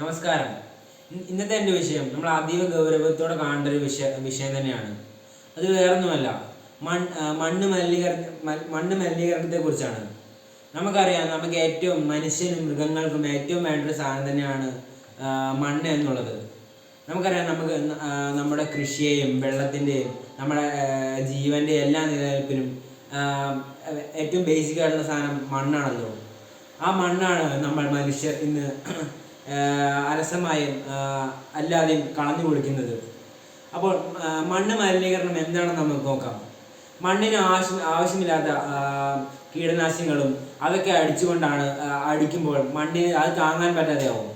നമസ്കാരം. ഇന്നത്തെ എന്റെ വിഷയം നമ്മൾ അതീവ ഗൗരവത്തോടെ കാണേണ്ട ഒരു വിഷയ വിഷയം തന്നെയാണ്. അത് വേറൊന്നുമല്ല. ആ, മണ്ണ് മലിനീകരണ മണ്ണ് മലിനീകരണത്തെ കുറിച്ചാണ് നമുക്കറിയാം നമുക്ക് ഏറ്റവും മനുഷ്യനും മൃഗങ്ങൾക്കും ഏറ്റവും വേണ്ട ഒരു സാധനം തന്നെയാണ് മണ്ണ് എന്നുള്ളത്. നമുക്കറിയാം നമുക്ക് നമ്മുടെ കൃഷിയെയും വെള്ളത്തിന്റെയും നമ്മുടെ ജീവന്റെ എല്ലാ നിലനിൽപ്പിനും ഏറ്റവും ബേസിക് ആയിട്ടുള്ള സാധനം മണ്ണാണല്ലോ. ആ മണ്ണാണ് നമ്മൾ മനുഷ്യർ ഇന്ന് അലസമായും അല്ലാതെയും കളഞ്ഞു കുളിക്കുന്നത്. അപ്പോൾ മണ്ണ് മലിനീകരണം എന്താണെന്ന് നമുക്ക് നോക്കാം. മണ്ണിന് ആവശ്യം ആവശ്യമില്ലാത്ത കീടനാശിനികളും അതൊക്കെ അടിച്ചുകൊണ്ടാണ് അടിക്കുമ്പോൾ മണ്ണിന് അത് താങ്ങാൻ പറ്റാതെയാവും.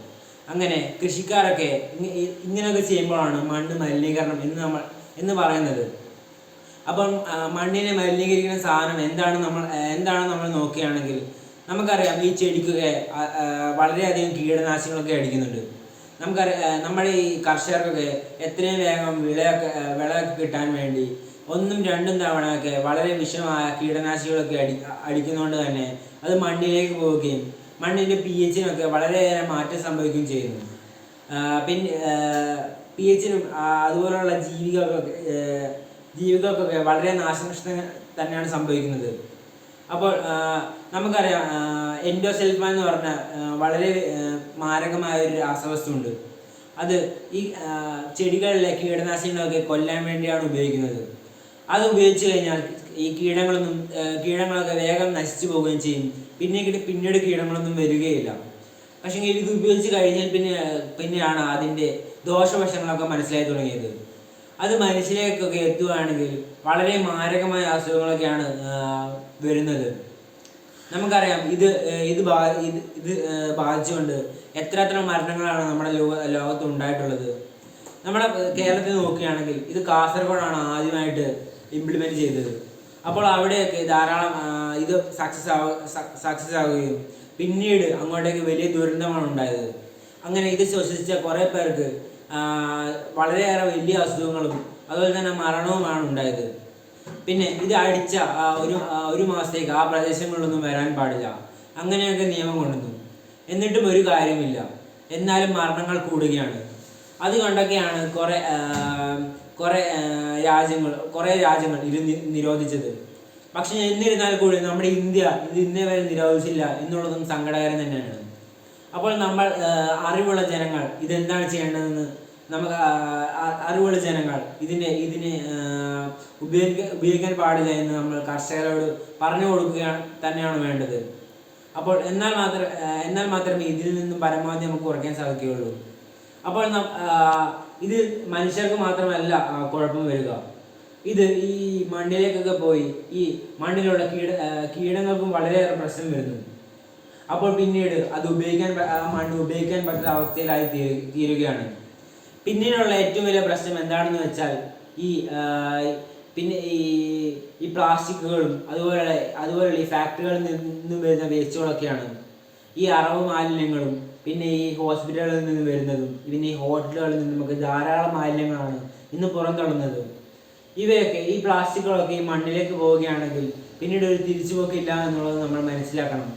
അങ്ങനെ കൃഷിക്കാരൊക്കെ ഇങ്ങനെയൊക്കെ ചെയ്യുമ്പോഴാണ് മണ്ണ് മലിനീകരണം എന്ന് നമ്മൾ എന്ന് പറയുന്നത്. അപ്പം മണ്ണിനെ മലിനീകരിക്കുന്ന സാധനം എന്താണ് നമ്മൾ എന്താണ് നമ്മൾ നോക്കുകയാണെങ്കിൽ നമുക്കറിയാം ഈ ചെടിക്ക് വളരെയധികം കീടനാശിനികളൊക്കെ അടിക്കുന്നുണ്ട്. നമുക്കറിയാം നമ്മുടെ ഈ കർഷകർക്കൊക്കെ എത്രയും വേഗം വിളയൊക്കെ വിളയൊക്കെ കിട്ടാൻ വേണ്ടി ഒന്നും രണ്ടും തവണയൊക്കെ വളരെ വിഷമായ കീടനാശിനികളൊക്കെ അടി അടിക്കുന്നതുകൊണ്ട് തന്നെ അത് മണ്ണിലേക്ക് പോവുകയും മണ്ണിന്റെ പി എച്ചിനൊക്കെ വളരെയേറെ മാറ്റം സംഭവിക്കുകയും ചെയ്യുന്നു. പിന്നെ പി എച്ചിനും അതുപോലുള്ള ജീവികൾക്കൊക്കെ ജീവികൾക്കൊക്കെ വളരെ നാശനഷ്ടങ്ങൾ തന്നെയാണ് സംഭവിക്കുന്നത്. അപ്പോൾ നമുക്കറിയാം നമുക്കറിയാം എൻഡോസെൽഫ എന്ന് പറഞ്ഞ വളരെ മാരകമായ ഒരു രാസവസ്തുണ്ട് അത് ഈ ചെടികളിലെ കീടനാശിനികളൊക്കെ കൊല്ലാൻ വേണ്ടിയാണ് ഉപയോഗിക്കുന്നത്. അത് ഉപയോഗിച്ച് കഴിഞ്ഞാൽ ഈ കീടങ്ങളൊന്നും കീടങ്ങളൊക്കെ വേഗം നശിച്ചു പോവുകയും ചെയ്യും. പിന്നെ പിന്നീട് കീടങ്ങളൊന്നും വരികയില്ല. പക്ഷേ ഇത് ഉപയോഗിച്ച് കഴിഞ്ഞാൽ പിന്നെ പിന്നെയാണ് അതിന്റെ ദോഷവശങ്ങളൊക്കെ മനസ്സിലായി തുടങ്ങിയത്. അത് മനസ്സിലേക്കൊക്കെ എത്തുകയാണെങ്കിൽ വളരെ മാരകമായ അസുഖങ്ങളൊക്കെയാണ് വരുന്നത്. നമുക്കറിയാം ഇത് ഇത് ബാ ഇത് ഇത് ബാധിച്ചുകൊണ്ട് എത്ര എത്ര മരണങ്ങളാണ് നമ്മുടെ ലോക ലോകത്ത് ഉണ്ടായിട്ടുള്ളത്. നമ്മുടെ കേരളത്തിൽ നോക്കുകയാണെങ്കിൽ ഇത് കാസർഗോഡാണ് ആദ്യമായിട്ട് ഇംപ്ലിമെന്റ് ചെയ്തത്. അപ്പോൾ അവിടെയൊക്കെ ധാരാളം ഇത് സക്സസ് ആവ സക്സസ് ആവുകയും പിന്നീട് അങ്ങോട്ടേക്ക് വലിയ ദുരന്തമാണ് ഉണ്ടായത്. അങ്ങനെ ഇത് ശ്വസിച്ച കുറേ പേർക്ക് വളരെയേറെ വലിയ അസുഖങ്ങളും അതുപോലെ തന്നെ മരണവുമാണ് ഉണ്ടായത്. പിന്നെ ഇത് അടിച്ച ഒരു ഒരു മാസത്തേക്ക് ആ പ്രദേശങ്ങളിലൊന്നും വരാൻ പാടില്ല. അങ്ങനെയൊക്കെ നിയമം കൊണ്ടുവന്നു. എന്നിട്ടും ഒരു കാര്യമില്ല. എന്നാലും മരണങ്ങൾ കൂടുകയാണ്. അത് കണ്ടൊക്കെയാണ് കുറേ കുറേ രാജ്യങ്ങൾ കുറേ രാജ്യങ്ങൾ ഇത് നിരോധിച്ചത്. പക്ഷെ എന്നിരുന്നാൽ കൂടി നമ്മുടെ ഇന്ത്യ ഇത് ഇന്നേ വരെ നിരോധിച്ചില്ല എന്നുള്ളതും സങ്കടകരം തന്നെയാണ്. അപ്പോൾ നമ്മൾ അറിവുള്ള ജനങ്ങൾ ഇതെന്താണ് ചെയ്യേണ്ടതെന്ന് നമുക്ക് അറിവുള്ള ജനങ്ങൾ ഇതിനെ ഇതിനെ ഉപയോഗിക്കാൻ ഉപയോഗിക്ക ഉപയോഗിക്കാൻ പാടില്ല എന്ന് നമ്മൾ കർഷകരോട് പറഞ്ഞു കൊടുക്കുകയാണ് തന്നെയാണ് വേണ്ടത്. അപ്പോൾ എന്നാൽ മാത്രം എന്നാൽ മാത്രമേ ഇതിൽ നിന്നും പരമാവധി നമുക്ക് കുറയ്ക്കാൻ സാധിക്കുകയുള്ളൂ. അപ്പോൾ ഇത് മനുഷ്യർക്ക് മാത്രമല്ല കുഴപ്പം വരിക. ഇത് ഈ മണ്ണിലേക്കൊക്കെ പോയി ഈ മണ്ണിലുള്ള കീട കീടങ്ങൾക്കും വളരെയേറെ പ്രശ്നം വരുന്നു. അപ്പോൾ പിന്നീട് അത് ഉപയോഗിക്കാൻ ആ മണ്ണ് ഉപയോഗിക്കാൻ പറ്റുന്ന അവസ്ഥയിലായി തീരുകയാണ്. പിന്നീടുള്ള ഏറ്റവും വലിയ പ്രശ്നം എന്താണെന്ന് വെച്ചാൽ ഈ പിന്നെ ഈ ഈ പ്ലാസ്റ്റിക്കുകളും അതുപോലെ അതുപോലെയുള്ള ഈ ഫാക്ടറികളിൽ നിന്നും വരുന്ന വേസ്റ്റുകളൊക്കെയാണ്. ഈ അറവ് മാലിന്യങ്ങളും പിന്നെ ഈ ഹോസ്പിറ്റലുകളിൽ നിന്ന് വരുന്നതും പിന്നെ ഈ ഹോട്ടലുകളിൽ നിന്നുമൊക്കെ ധാരാളം മാലിന്യങ്ങളാണ് ഇന്ന് പുറന്തള്ളുന്നത്. ഇവയൊക്കെ ഈ പ്ലാസ്റ്റിക്കുകളൊക്കെ ഈ മണ്ണിലേക്ക് പോവുകയാണെങ്കിൽ പിന്നീട് ഒരു തിരിച്ചുപോക്കില്ല എന്നുള്ളത് നമ്മൾ മനസ്സിലാക്കണം.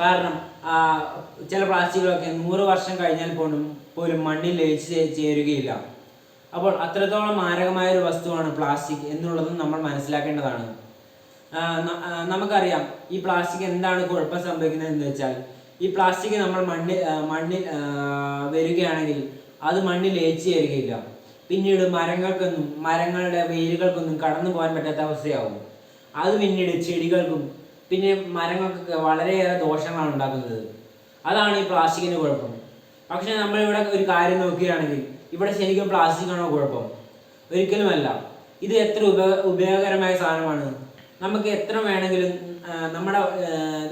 കാരണം ചില പ്ലാസ്റ്റിക്കുകളൊക്കെ നൂറ് വർഷം കഴിഞ്ഞാൽ പോലും പോലും മണ്ണിൽ ലയിച്ച് ചേരുകയില്ല. അപ്പോൾ അത്രത്തോളം മാരകമായ ഒരു വസ്തുവാണ് പ്ലാസ്റ്റിക് എന്നുള്ളതും നമ്മൾ മനസ്സിലാക്കേണ്ടതാണ്. നമുക്കറിയാം ഈ പ്ലാസ്റ്റിക് എന്താണ് കുഴപ്പം സംഭവിക്കുന്നത് എന്ന് വെച്ചാൽ ഈ പ്ലാസ്റ്റിക് നമ്മൾ മണ്ണിൽ മണ്ണിൽ വരികയാണെങ്കിൽ അത് മണ്ണിൽ ലയിച്ച് ചേരുകയില്ല. പിന്നീട് മരങ്ങൾക്കൊന്നും മരങ്ങളുടെ വേരുകൾക്കൊന്നും കടന്നു പോകാൻ പറ്റാത്ത അവസ്ഥയാവും. അത് പിന്നീട് ചെടികൾക്കും പിന്നെ മരങ്ങൾക്കൊക്കെ വളരെയേറെ ദോഷങ്ങളാണ് ഉണ്ടാക്കുന്നത്. അതാണ് ഈ പ്ലാസ്റ്റിക്കിന്റെ കുഴപ്പം. പക്ഷേ നമ്മളിവിടെ ഒരു കാര്യം നോക്കുകയാണെങ്കിൽ ഇവിടെ ശരിക്കും പ്ലാസ്റ്റിക്കാണോ കുഴപ്പം? ഒരിക്കലുമല്ല. ഇത് എത്ര ഉപ ഉപയോഗകരമായ സാധനമാണ്. നമുക്ക് എത്ര വേണമെങ്കിലും നമ്മുടെ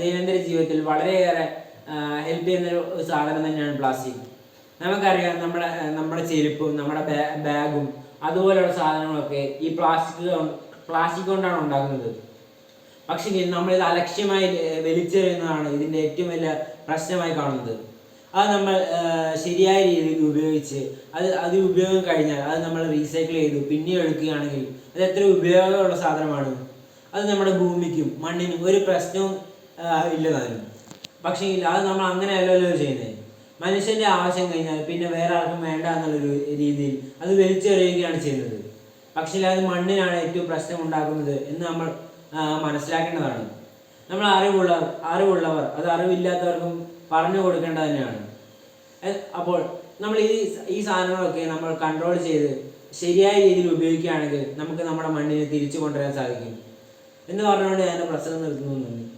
ദൈനംദിന ജീവിതത്തിൽ വളരെയേറെ ഹെൽപ്പ് ചെയ്യുന്ന ഒരു സാധനം തന്നെയാണ് പ്ലാസ്റ്റിക്. നമുക്കറിയാം നമ്മുടെ നമ്മുടെ ചെരുപ്പും നമ്മുടെ ബാഗും അതുപോലെയുള്ള സാധനങ്ങളൊക്കെ ഈ പ്ലാസ്റ്റിക് പ്ലാസ്റ്റിക് കൊണ്ടാണ് ഉണ്ടാക്കുന്നത്. പക്ഷേ നമ്മളിത് അലക്ഷ്യമായി വലിച്ചെറിയുന്നതാണ് ഇതിന്റെ ഏറ്റവും വലിയ പ്രശ്നമായി കാണുന്നത്. അത് നമ്മൾ ശരിയായ രീതിയിൽ ഉപയോഗിച്ച് അത് അത് ഉപയോഗം കഴിഞ്ഞാൽ അത് നമ്മൾ റീസൈക്കിൾ ചെയ്തു പിന്നെ എടുക്കുകയാണെങ്കിൽ അത് എത്ര ഉപയോഗമുള്ള സാധനമാണ്. അത് നമ്മുടെ ഭൂമിക്കും മണ്ണിനും ഒരു പ്രശ്നവും ഇല്ലതാനും താനും പക്ഷേ അത് നമ്മൾ അങ്ങനെയല്ലല്ലോ ചെയ്യുന്നത്. മനുഷ്യന്റെ ആവശ്യം കഴിഞ്ഞാൽ പിന്നെ വേറെ ആർക്കും വേണ്ട എന്നുള്ളൊരു രീതിയിൽ അത് വലിച്ചെറിയുകയാണ് ചെയ്യുന്നത്. പക്ഷേ അത് മണ്ണിനാണ് ഏറ്റവും പ്രശ്നം ഉണ്ടാക്കുന്നത് എന്ന് നമ്മൾ മനസ്സിലാക്കേണ്ടതാണ്. നമ്മൾ അറിവുള്ള അറിവുള്ളവർ അത് അറിവില്ലാത്തവർക്കും പറഞ്ഞു കൊടുക്കേണ്ടത് തന്നെയാണ്. അപ്പോൾ നമ്മൾ ഈ ഈ സാധനങ്ങളൊക്കെ നമ്മൾ കൺട്രോൾ ചെയ്ത് ശരിയായ രീതിയിൽ ഉപയോഗിക്കുകയാണെങ്കിൽ നമുക്ക് നമ്മുടെ മണ്ണിനെ തിരിച്ചു കൊണ്ടുവരാൻ സാധിക്കും. എന്ന് പറഞ്ഞുകൊണ്ട് ഞാൻ പ്രസംഗം നിർത്തുന്നു.